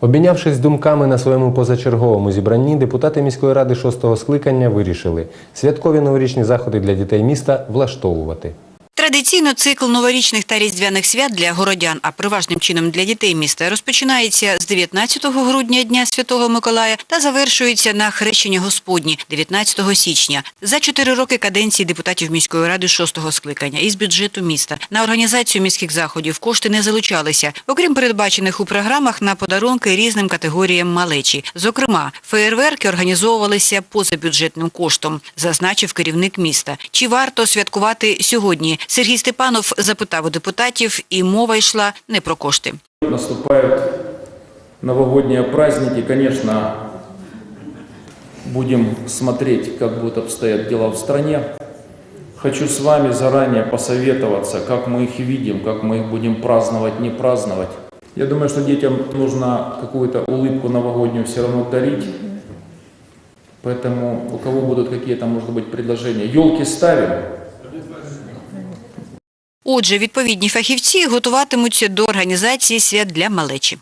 Обмінявшись думками на своєму позачерговому зібранні, депутати міської ради шостого скликання вирішили святкові новорічні заходи для дітей міста влаштовувати. Традиційно цикл новорічних та різдвяних свят для городян, а переважним чином для дітей міста, розпочинається з 19 грудня Дня Святого Миколая та завершується на Хрещення Господні 19 січня. За чотири роки каденції депутатів міської ради шостого скликання із бюджету міста на організацію міських заходів кошти не залучалися, окрім передбачених у програмах на подарунки різним категоріям малечі. Зокрема, феєрверки організовувалися позабюджетним коштом, зазначив керівник міста. Чи варто святкувати сьогодні? Сергій Степанов запитав у депутатів, і мова йшла не про кошти. Наступают новогодние праздники. Конечно, будем смотреть, как будут обстоять дела в стране. Хочу с вами заранее посоветоваться, как мы их видим, как мы их будем праздновать, не праздновать. Я думаю, что детям нужно какую-то улыбку новогоднюю все равно дарить. Поэтому у кого будут какие-то, может быть, предложения. Елки ставим, Отже, відповідні фахівці готуватимуться до організації свят для малечі.